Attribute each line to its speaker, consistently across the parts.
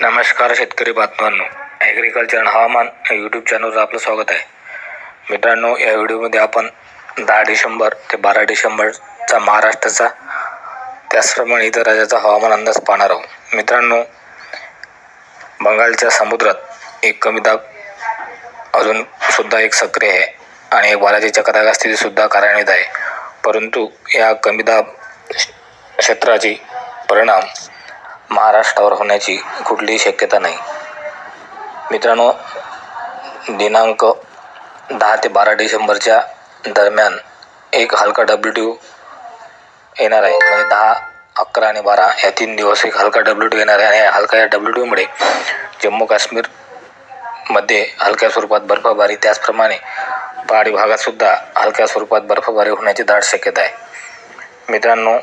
Speaker 1: नमस्कार शेतकरी बातम्यांनो ॲग्रिकल्चर आणि हवामान या यूट्यूब चॅनलवर आपलं स्वागत आहे. मित्रांनो या व्हिडिओमध्ये आपण दहा डिसेंबर ते बारा डिसेंबरचा महाराष्ट्राचा त्याचप्रमाणे इतर राज्याचा हवामान अंदाज पाहणार आहोत. मित्रांनो बंगालच्या समुद्रात एक कमी दाब अजून सुद्धा एक सक्रिय आहे आणि एक वाराची चक्राकार स्थितीसुद्धा कार्यान्वित आहे. परंतु या कमी दाब क्षेत्राची परिणाम महाराष्ट्रावर होण्याची कुठलीही शक्यता नाही. मित्रांनो दिनांक दहा ते बारा डिसेंबरच्या दरम्यान एक हलका डब्ल्यू टी येणार आहे. म्हणजे दहा अकरा आणि बारा या तीन दिवस एक हलका डब्ल्यू टी येणार आहे. आणि या हलका या डब्ल्यू टीमुळे जम्मू काश्मीरमध्ये हलक्या स्वरूपात बर्फबारी त्याचप्रमाणे पहाडी भागातसुद्धा हलक्या स्वरूपात बर्फबारी होण्याची दाट शक्यता आहे. मित्रांनो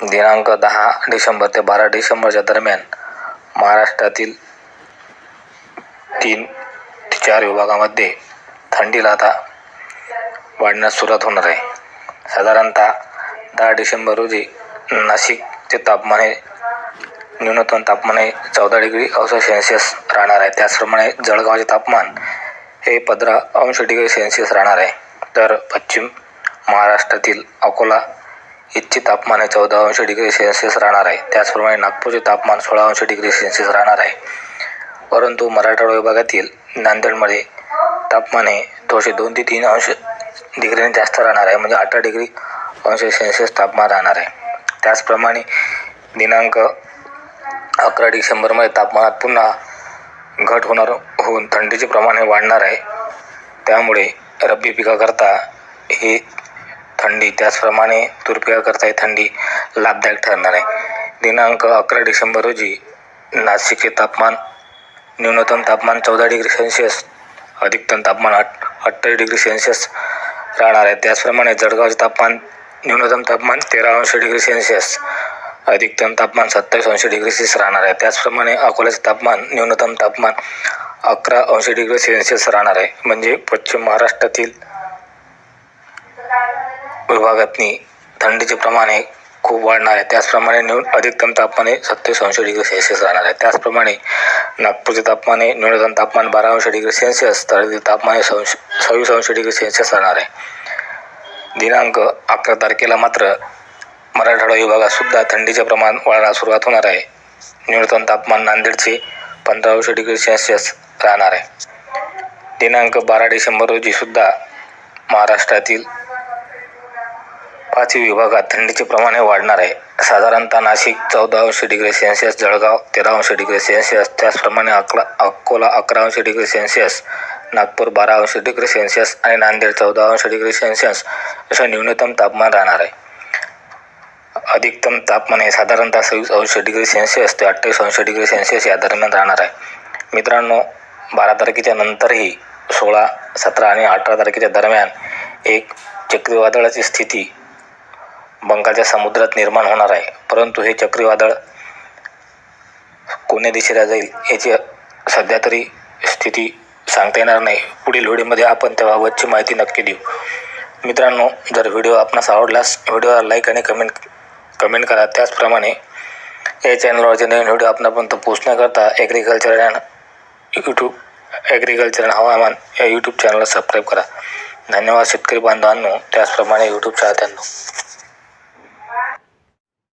Speaker 1: दिनांक दहा डिसेंबर ते बारा डिसेंबरच्या दरम्यान महाराष्ट्रातील तीन ते चार विभागामध्ये थंडीला आता वाढण्यास सुरुवात होणार आहे. साधारणतः दहा डिसेंबर रोजी नाशिकचे तापमान हे न्यूनतम तापमान हे चौदा डिग्री अंश सेल्सिअस राहणार आहे. त्याचप्रमाणे जळगावचे तापमान हे पंधरा अंश डिग्री सेल्सिअस राहणार आहे. तर पश्चिम महाराष्ट्रातील अकोला इथचे तापमान हे चौदा अंश डिग्री सेल्सिअस राहणार आहे. त्याचप्रमाणे नागपूरचे तापमान सोळा अंश डिग्री सेल्सिअस राहणार आहे. परंतु मराठवाडा विभागातील नांदेडमध्ये तापमान हे थोडेसे दोन ते तीन अंश डिग्रीने जास्त राहणार आहे. म्हणजे अठरा डिग्री अंश सेल्सिअस तापमान राहणार आहे. त्याचप्रमाणे दिनांक अकरा डिसेंबरमध्ये तापमानात पुन्हा घट होणार होऊन थंडीचे प्रमाण हे वाढणार आहे. त्यामुळे रब्बी पिकाकरता हे थंडी. त्याचप्रमाणे तूर ही थंडी लाभदायक ठरणार आहे. दिनांक अकरा डिसेंबर रोजी नाशिकचे तापमान न्यूनतम तापमान चौदा डिग्री सेल्सिअस अधिकतम तापमान आठ अठ्ठावीस डिग्री सेल्सिअस राहणार आहे. त्याचप्रमाणे जळगावचे तापमान न्यूनतम तापमान तेरा अंश डिग्री सेल्सिअस अधिकतम तापमान सत्तावीस अंश डिग्री सेल्सिअस राहणार आहे. त्याचप्रमाणे अकोल्याचे तापमान न्यूनतम तापमान अकरा अंश डिग्री सेल्सिअस राहणार आहे. म्हणजे पश्चिम महाराष्ट्रातील विभागातनी थंडीचे प्रमाण हे खूप वाढणार आहे. त्याचप्रमाणे न्यू अधिकतम तापमान हे सत्तावीस अंश डिग्री सेल्सिअस राहणार आहे. त्याचप्रमाणे नागपूरचे तापमान हे न्यूनतम तापमान बारा अंश डिग्री सेल्सिअस तर तापमान हे संश सव्वीस अंश डिग्री सेल्सिअस राहणार आहे. दिनांक अकरा तारखेला मात्र मराठवाडा विभागातसुद्धा थंडीचे प्रमाण वाढण्यास सुरुवात होणार आहे. न्यूनतम तापमान नांदेडचे पंधरा अंश डिग्री सेल्सिअस राहणार आहे. दिनांक बारा डिसेंबर रोजीसुद्धा महाराष्ट्रातील पाचही विभागात थंडीचे प्रमाण हे वाढणार आहे. साधारणतः नाशिक चौदा अंश डिग्री सेल्सिअस जळगाव तेरा अंश डिग्री सेल्सिअस त्याचप्रमाणे अकरा अकोला अकरा अंश डिग्री सेल्सिअस नागपूर बारा अंश डिग्री सेल्सिअस आणि नांदेड चौदा अंश डिग्री सेल्सिअस असं न्यूनतम तापमान राहणार आहे. अधिकतम तापमान हे साधारणतः सव्वीस अंश डिग्री सेल्सिअस ते अठ्ठावीस अंश डिग्री सेल्सिअस या दरम्यान राहणार आहे. मित्रांनो बारा तारखेच्या नंतरही सोळा सतरा आणि अठरा तारखेच्या दरम्यान एक चक्रीवादळाची स्थिती बंगालच्या समुद्रात निर्माण होणार आहे. परंतु हे चक्रीवादळ कोण्या दिशेला जाईल याची सध्या तरी स्थिती सांगता येणार नाही. पुढील व्हिडिओमध्ये आपण त्याबाबतची माहिती नक्की देऊ. मित्रांनो जर व्हिडिओ आपणास आवडलास व्हिडिओला लाईक आणि कमेंट कमेंट करा. त्याचप्रमाणे या चॅनलवरचे नवीन व्हिडिओ आपणापर्यंत पोचण्याकरता agriculture and YouTube agriculture and हवामान या यूट्यूब चॅनलला सबस्क्राईब करा. धन्यवाद शेतकरी बांधवांनो. त्याचप्रमाणे यूट्यूब चाहत्यांनो